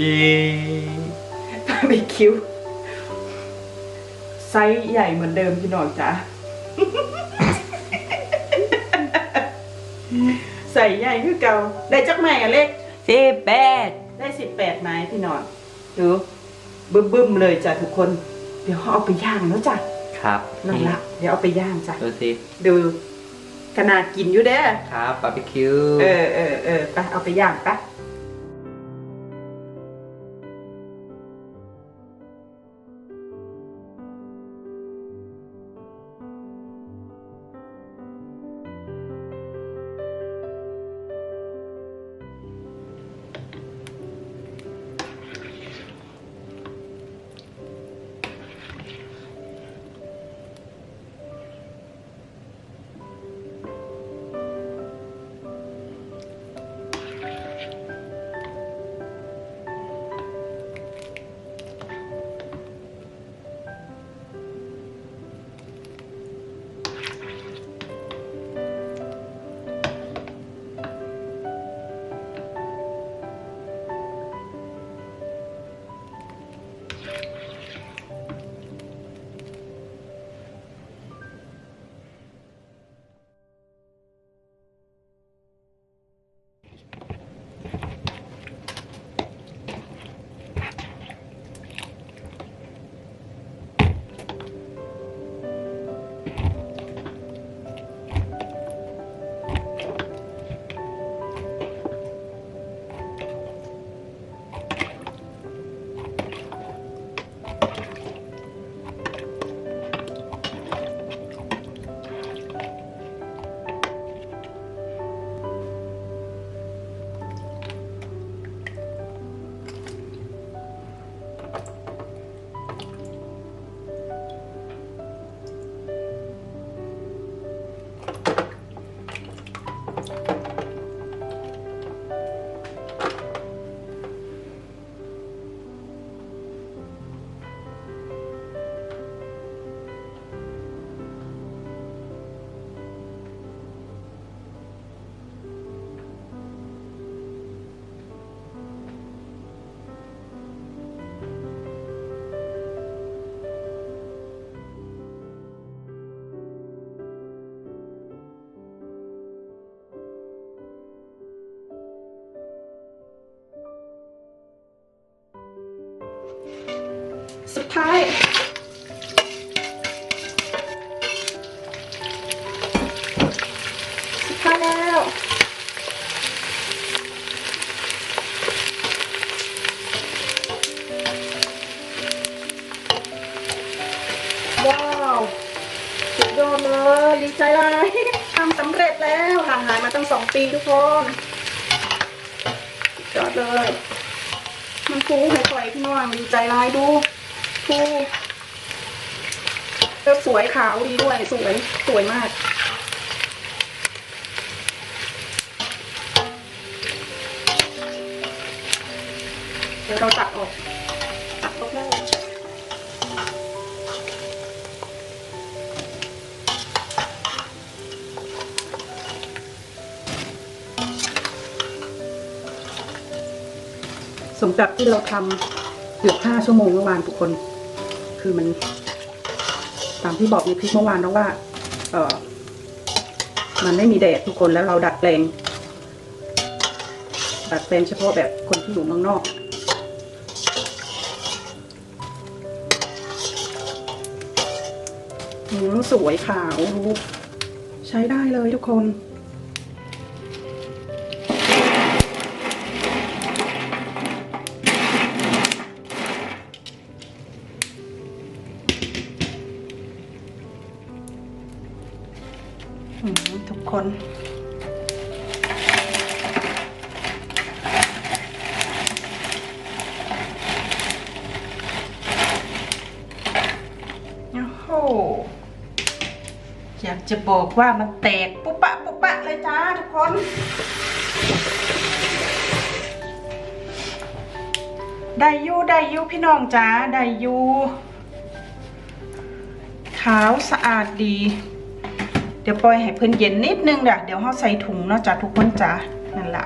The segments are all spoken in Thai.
เย่บาร์บีคิวไซส์ใหญ่เหมือนเดิมพี่น้องจ๋าใส่ใหญ่คือเก่าได้จักไม้อะเล็กสิบแปดได้สิบแปดไม้พี่น้องดูบึ้มบึ้มๆเลยจ้ะทุกคน เดี๋ยวเขาเอาไปย่างแล้วจ้ะครับนั่นละเดี๋ยวเอาไปย่างจ้ะดูสิดูขนาดกินอยู่เด้อครับบาร์บีคิวเออเออเออไปเอาไปย่างไปะ ท้าย สุดท้ายแล้วว้าวสุดยอดเลยดีใจเลยทำสำเร็จแล้วห่างหายมาตั้งสองปีทุกคนสุดยอดเลย มันฟูหายปล่อยพี่น้องดีใจร้ายดู ฟูแล้วสวยขาวดีด้วยสวยสวยมาก เดี๋ยวเราตัดออกตัดออกแล้สมกับที่เราทำเกือบห้าชั่วโมงเมื่อวานทุกคน คือมัน ตามที่บอกในคลิปเมื่อวานแล้วว่า เออมันไม่มีแดดทุกคนแล้วเราดัดแปลง ดัดแปลงเฉพาะแบบคนที่อยู่เมืองนอกอืมสวยขาวดูใช้ได้เลยทุกคน คน โอ้โห อยากจะบอกว่ามันแตกปุ๊บปะปุ๊บปะเลยจ้าทุกคนได้ยูได้ยูพี่น้องจ้าได้ยูขาวสะอาดดี เดี๋ยวปล่อยให้เพิ่นเย็นนิดนึงเด้อเดี๋ยวเราใส่ถุงเนาะจ้าทุกคนจ้านั่นละ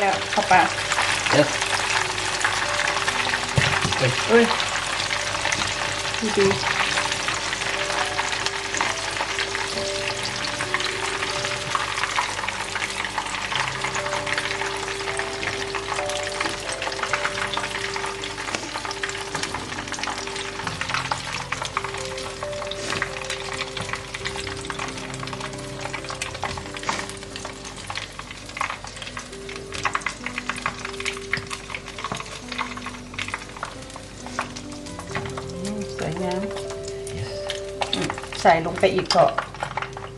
แล้วเข้าไป Yes. เอ้ยดี ใส่ลงไปอีกก็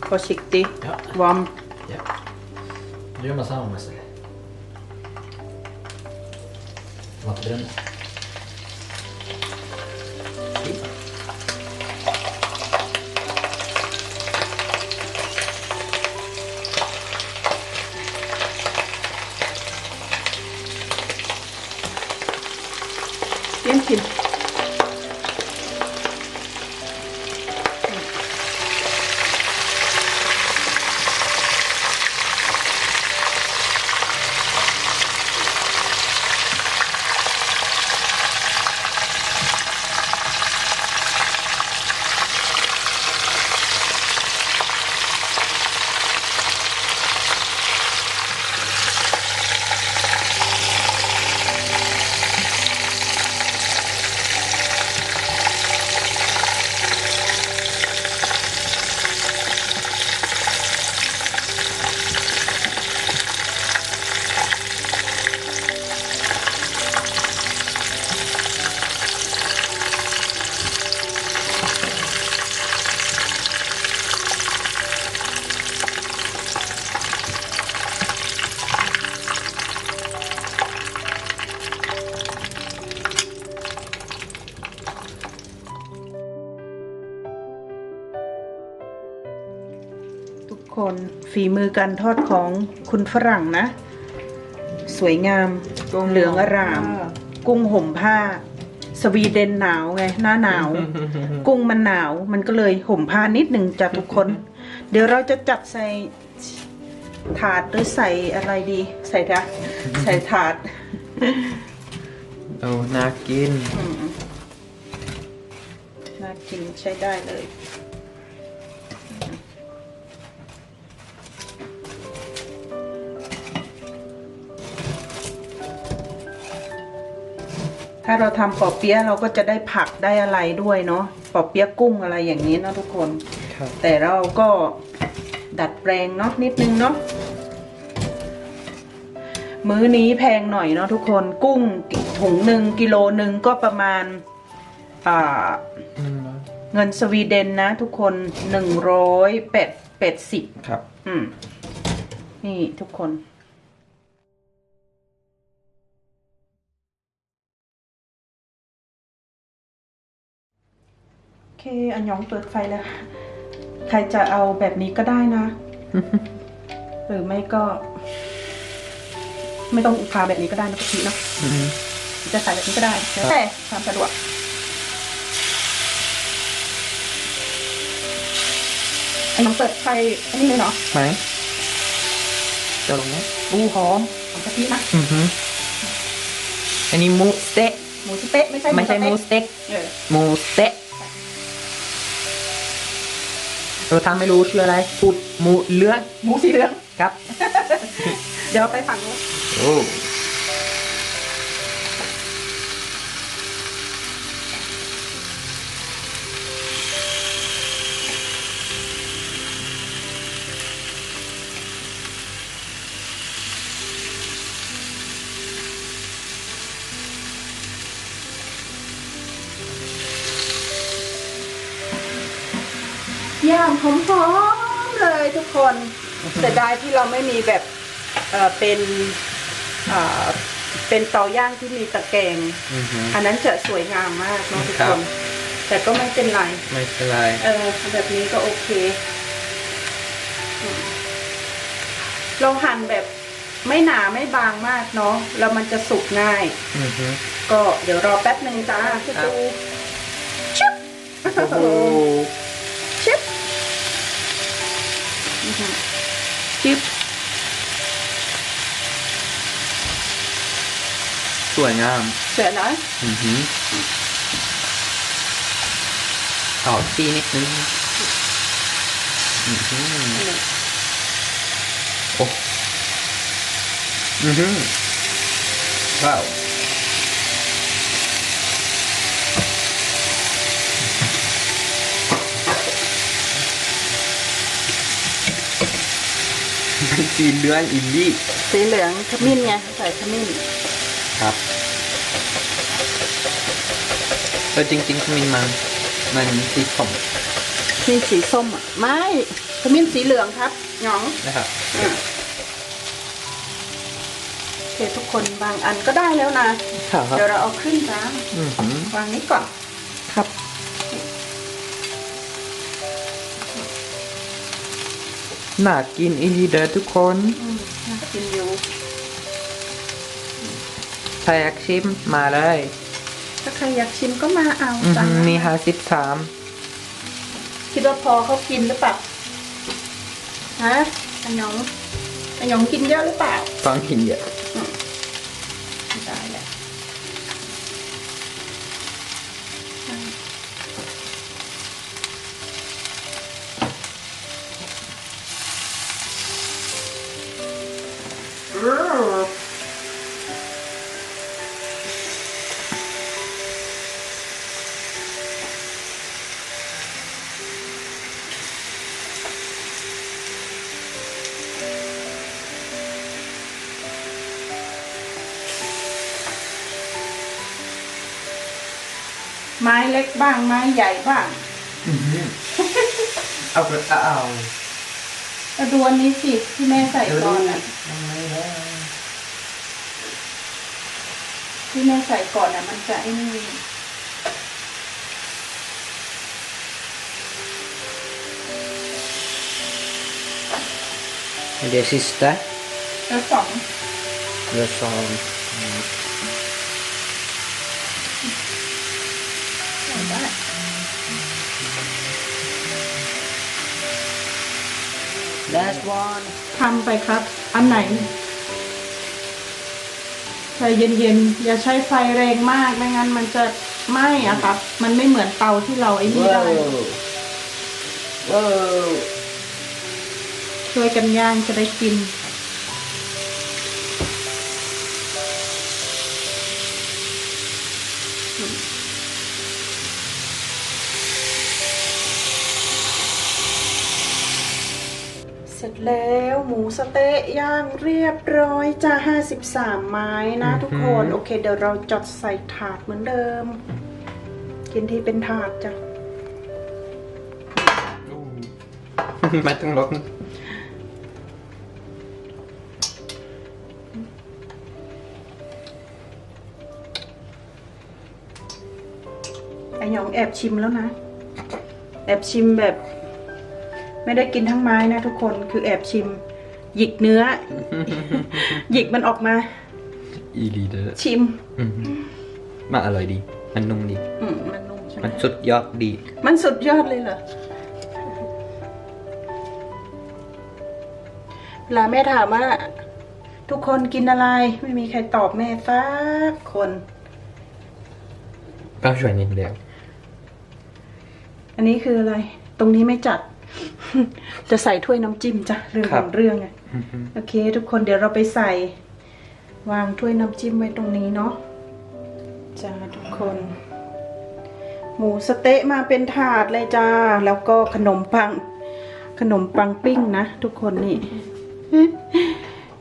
พอชิกติ Ja. วอร์ม Ja. Då gör man samma med sig. Vattenbränna. ฝีมือการทอดของคุณฝรั่งนะ สวยงามกุ้งเหลืองอร่ามห่มผ้ากุ้งห่มผ้า สวีเดนหนาวไง หน้าหนาว กุ้งมันหนาวมันก็เลยห่มผ้านิดหนึ่งจ้ะทุกคน เดี๋ยวเราจะจัดใส่ถาดหรือใส่อะไรดี ใส่ถาดใส่ถาดโอ้น่ากินอืมน่ากินใช้ได้เลย ถ้าเราทำปอเปี๊ยะเราก็จะได้ผักได้อะไรด้วยเนาะปอเปี๊ยะกุ้งอะไรอย่างนี้นะทุกคน ครับ แต่เราก็ดัดแปลงเนาะนิดนึงเนาะมื้อนี้แพงหน่อยเนาะทุกคนกุ้งถุงหนึ่งกิโลหนึ่งก็ประมาณอ่าเงินสวีเดนนะทุกคนหนึ่งร้อยแปดแปดสิบครับ อืมนี่ทุกคน เคอันยองเปิดไฟแล้ว ใครจะเอาแบบนี้ก็ได้นะ หรือไม่ก็ ไม่ต้องอุพาแบบนี้ก็ได้นะพี่เนาะจะใส่แบบนี้ก็ได้แล้วแต่ความสะดวกอันน้องเปิดไฟอันนี้เลยเนาะไหมจะลงไหมอูหอมหอมกะทินะอือฮึอันนี้หมูสเต๊ะหมูสเต๊ะไม่ใช่ไม่ใช่หมูสเต๊ะเออหมูสเต๊ะ เราทำไม่รู้ชื่ออะไรพูดหมูเลือดหมูสีเหลืองครับ เดี๋ยวไปฝั่งนู้น โอ้ หอมๆเลยทุกคนเสียดายที่เราไม่มีแบบเออเป็นเออเป็นเตาย่างที่มีตะแกรงอือฮึ อันนั้นจะสวยงามมากเนาะทุกครัคบน แต่ก็ไม่เป็นไร ไม่เป็นไรเออแบบนี้ก็โอเคอืมเราหั่นแบบไม่หนาไม่บางมากเนาะแล้วมันจะสุกง่าย อือฮึ ก็เดี๋ยวรอแป๊บหนึ่งจ้าจะครับดูชิบโอ้โหชิบ อื้อหือชิบสวยงามเสร็จแล้วอือหือต่อที่นิดนึงอือหือโอ้อือหือว้าว สีเหลืองอินดี้สีเหลืองขมิ้นไงใส่ขมิ้นครับเออจริงๆขมิ้นมันมันสีส้มขมิ้นสีส้มอะไม่ขมิ้นสีเหลืองครับหยองนะครับอะโอเคทุกคนบางอันก็ได้แล้วนะครับเดี๋ยวเราเอาขึ้นจ้าอือหือวางนี้ก่อน น่ากินอีหลีเด้อทุกคนอืมน่ากินอยู่ถ้าอยากชิมมาเลย ถ้าใครอยากชิมก็มาเอาอือจ้าหือมีห้าสิบสามคิดว่าพอเขากินหรือเปล่าฮะอันหยองอันหยองกินเยอะหรือเปล่าฟังกินเยอะ ไม้เล็กบ้างไม้ใหญ่บ้างเอาไปเอาแล้วดูอันนี้สิที่แม่ใส่ก่อนอะที่แม่ใส่ก่อนอะ มันจะไอ้นี่เดี๋ยวซิสเตอร์แล้วสองเดี๋ยวสอง last one ทำไปครับ อันไหนใจเย็นๆ อย่าใช้ไฟแรงมาก ไม่งั้นมันจะไหม้อะครับ มันไม่เหมือนเตาที่เราไอ้นี่ได้ว้าวช่วยกันย่างจะได้กิน แล้วหมูสะเต๊ะย่างเรียบร้อยจ้า53 ไม้นะ ทุกคน โอเค เดี๋ยวเราจดใส่ถาดเหมือนเดิม กินที่เป็นถาดจ้ะไม่ต้องลดไอหยองแอบชิมแล้วนะ แอบชิมแบบ ไม่ได้กินทั้งไม้นะทุกคนคือแอบชิม หยิกเนื้อ หยิกมันออกมา อีลีเดอร์ชิมมาอร่อยดี มันนุ่มดี อืมมันนุ่มใช่ไหมมันสุดยอดดี มันสุดยอดเลยเหรอเวลาแม่ถามว่า ทุกคนกินอะไร ไม่มีใครตอบแม่สักคนก็ช่วยนิดเดียวอันนี้คืออะไร ตรงนี้ไม่จัด จะใส่ถ้วยน้ำจิ้มจ้ะเรื่องของเรื่องอะโอเค ทุกคนเดี๋ยวเราไปใส่ วางถ้วยน้ำจิ้มไว้ตรงนี้เนาะจ้าทุกคน หมูสะเต๊ะมาเป็นถาดเลยจ้า แล้วก็ขนมปัง ขนมปังปิ้งนะทุกคนนี่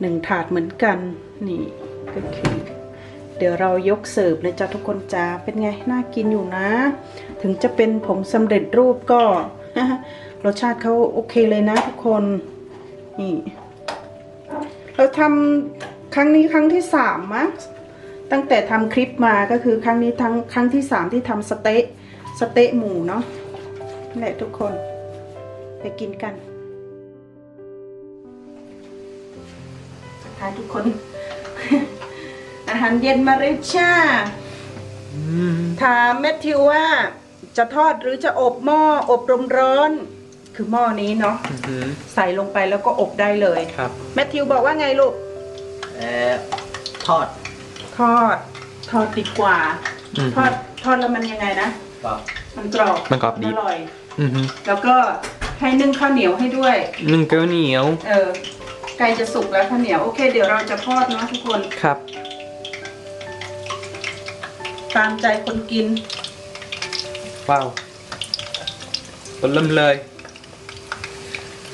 หนึ่งถาดเหมือนกัน นี่ก็คือเดี๋ยวเรายกเสิร์ฟเลยจ้าทุกคนจ้าเป็นไง น่ากินอยู่นะ ถึงจะเป็นผงสำเร็จรูปก็ รสชาติเขาโอเคเลยนะทุกคน นี่ เราทำครั้งนี้ครั้งที่สามมั้งตั้งแต่ทำคลิปมาก็คือครั้งนี้ทั้งครั้งที่สามที่ทำสเต๊ะสเต๊ะหมูเนาะนั่นแหละทุกคน ไปกินกันทายทุกคน อาหารเย็นมาเลยจ้าถามแมทธิวว่าจะทอดหรือจะอบหม้ออบลมร้อน คือหม้อนี้เนาะใส่ลงไปแล้วก็อบได้เลยครับแมทธิวบอกว่าไงลูกเอ่อทอดทอดทอดดีกว่าอืมทอดทอดแล้วมันยังไงนะ Wow. มันกรอบมันกรอบดี อร่อย อือฮึแล้วก็ให้นึ่งข้าวเหนียวให้ด้วย นึ่งเกลียวเหนียวเออไก่จะสุกแล้วข้าวเหนียวโอเค เดี๋ยวเราจะทอดเนาะทุกคนครับ ตามใจคนกินว้าวต้นเริ่มเลย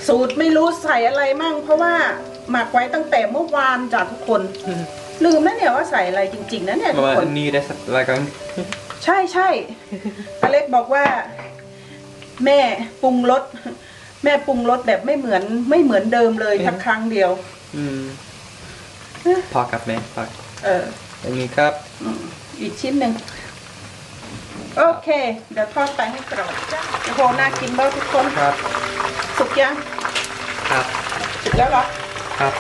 สูตรไม่รู้ใส่อะไรมั่ง เพราะว่าหมักไว้ตั้งแต่เมื่อวานจ้ะทุกคน ลืมนะเนี่ยว่าใส่อะไรจริง ๆนะเนี่ยทุกว่าคน นี่ได้สักรายการใช่ใช่อเล็กบอกว่า แม่ปรุงรสแม่ปรุงรสแบบไม่เหมือน ไม่เหมือนเดิมเลยสักครั้งเดียว อืมพอกับแม่พอเอออย่างนี้ครับอืมอีกชิ้นหนึ่ง โอเค เดี๋ยวทอดไปให้กรอบจ้าโอ้โหน่ากินบ้างทุกคน ครับ สุกยัง ครับ สุกแล้วเหรอ ครับ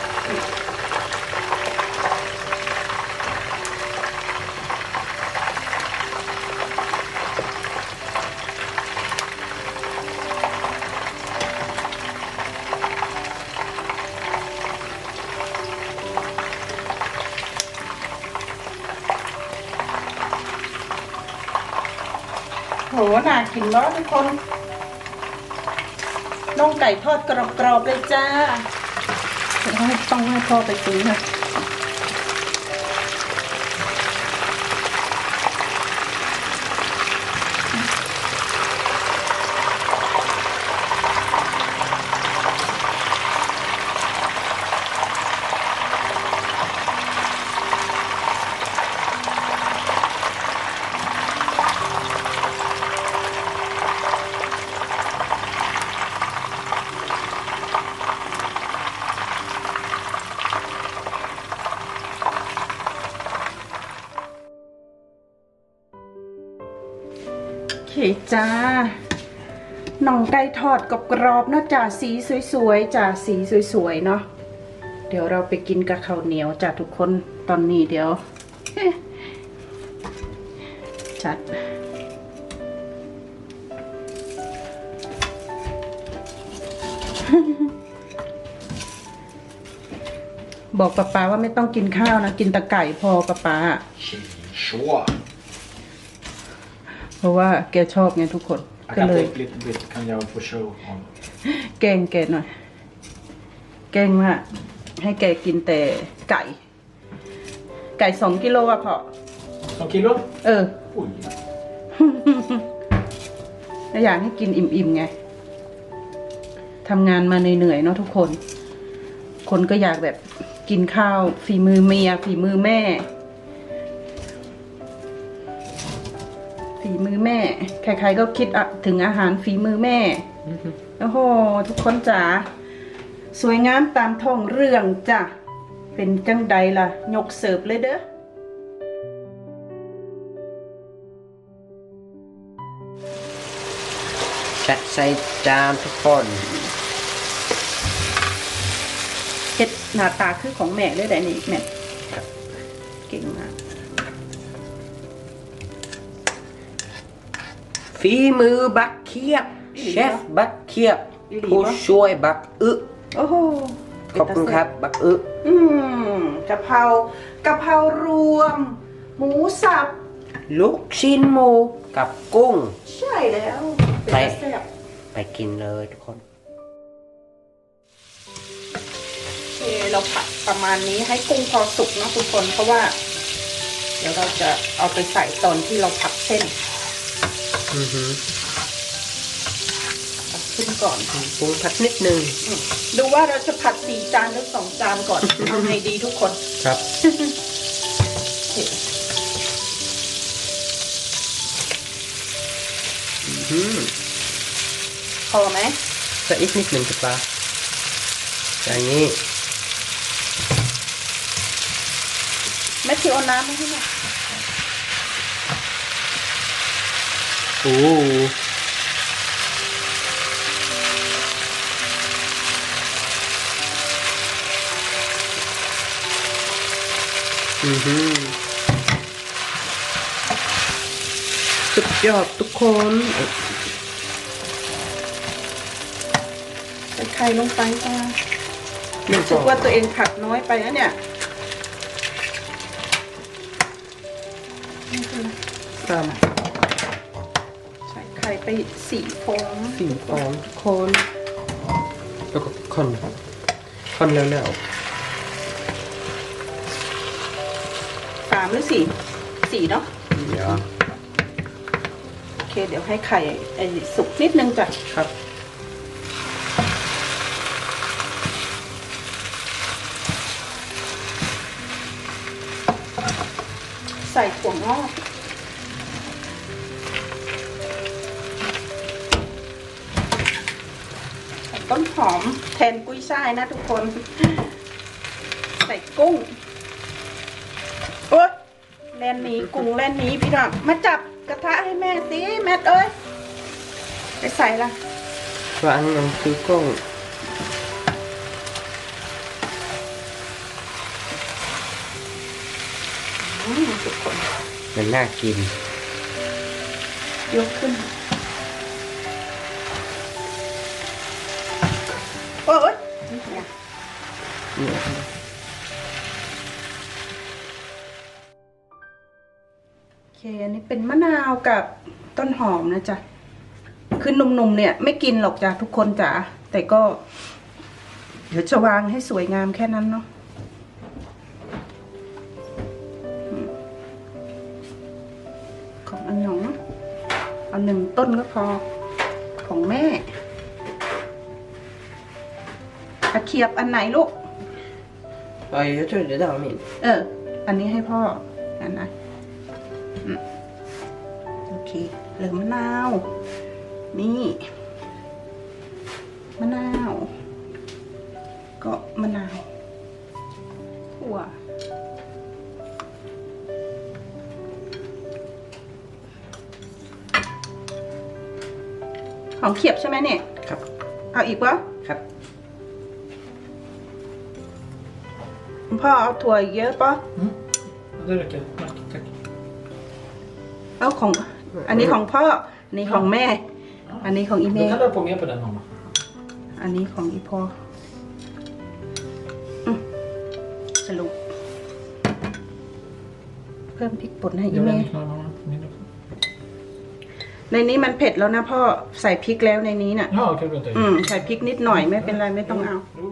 หน่ากินเนาะทุกคนน่องไก่ทอดกรอบๆเลยจ้าต้องให้พ่อไปซื้อนะ จ้าน่องไก่ทอดกรอบๆนะจ้าสีสวยๆจ้าสีสวยๆเนาะเดี๋ยวเราไปกินกับข้าวเหนียวจ้าทุกคนตอนนี้เดี๋ยวจัดบอกป๊าป๊าว่าไม่ต้องกินข้าวนะ กินต่ไก่พอป๊าป๊า Sure. เพราะว่าแกชอบไงทุกคน I ก็ can เลย take a little bit, kan jag få show on. แกล้งแกหน่อย แกล้งว่าให้แกกินแต่ไก่ ไก่สองกิโลอะพอ Som kilo? เออ Oj. แล้วอยากให้กินอิ่มๆไง ทำงานมาเหนื่อยๆเนาะทุกคน คนก็อยากแบบกินข้าวฝีมือเมียฝีมือแม่ มือแม่ ใครๆก็คิดอะถึงอาหารฝีมือแม่ โอ้โห ทุกคนจ๋า สวยงามตามท้องเรื่องจ้ะ เป็นจังใดล่ะ ยกเสิร์ฟเลยเด้อจัดใส่จานทุกคนเฮ็ดหน้าตาคือของแม่เลยได้นี่แม่ เก่งมาก ฝีมือบักเคียบอีหลีเชฟบักเคียบอีหลีผู้วะช่วยบักอึโอ้โหขอบคุณครับ บักอึอืมกะเพรากะเพรารวม หมูสับ ลูกชิ้นหมูกับกุ้ง ใช่แล้วเป็นไปตาแซ่บไปกินเลยทุกคนโอเคเราผัดประมาณนี้ให้กุ้งพอสุกนะทุกคนเพราะว่า เดี๋ยวเราจะเอาไปใส่ตอนที่เราผัดเส้น อือฮึเอาขึ้นก่อนปรุงผัดนิดนึงอืมดูว่าเราจะผัดสี่จานหรือสองจานก่อนเอาไงดีทุกคนครับโอเคอืมพอไหมจะอีกนิดหนึ่งครับป้าอย่างนี้แมทธิวเอาน้ำมาให้หน่อย โอ้อือฮึสุดยอดทุกคนใส่ไข่ลงไปจ้าหนึ่งรู้สึกว่าตัวเองผัดน้อยไปนะเนี่ยไม่เป็นไรตามใส่ไข่ไปสี่ฟองสีฟองทุกคน แล้วก็คนคนแล้วแล้วสามหรือสี่สี่เนาะเดี๋ยวโอเค เดี๋ยวให้ไข่ไอ้สุกนิดนึงจ้ะครับใส่ถั่วงอก หอมแทนกุ้ยช่ายนะทุกคน ใส่กุ้งโอ๊ยแล่นหนี้กุ้งแล่นหนี้พี่น้องมาจับกระทะให้แม่สิแม่เอ้ยไปใส่ละวางน้ำคือกุ้งอืมทุกคนมันน่ากิน ยกขึ้น โอเค อันนี้เป็นมะนาวกับต้นหอมนะจ๊ะ คือหนุ่มๆเนี่ย ไม่กินหรอกจ้ะทุกคนจ้ะแต่ก็ เดี๋ยวจะวางให้สวยงามแค่นั้นเนาะของอันหยองเอาหนึ่งต้นก็พอของแม่ตะเขียบอันไหนลูก เอ้ย jag trodde det var min เออ อันนี้ให้พ่ออันนะอืมโอเคเหลือมะนาว นี่ มะนาว ก็มะนาวถั่วของเขียบใช่ไหมเนี่ย ครับ เอาอีกวะ พ่อเอาถั่วอีกเยอะปะ Mm. Det räcker. Tack. Tack. เอาของ อันนี้ของพ่อ อันนี้ของแม่ อันนี้ของอี Då เม่ kan du ha på mer på den mamma. อันนี้ของอีพออืมสรุปเพิ่มพริกป่นให้อี Jag เม vill knorra mamma. Min också. ในนี้มันเผ็ดแล้วนะพ่อใส่พริกแล้วในนี้น่ะ Ja, okej. Vänta. อืมใส่พริกนิดหน่อยไม่เป็นไรไม่ต้องเอา Jo,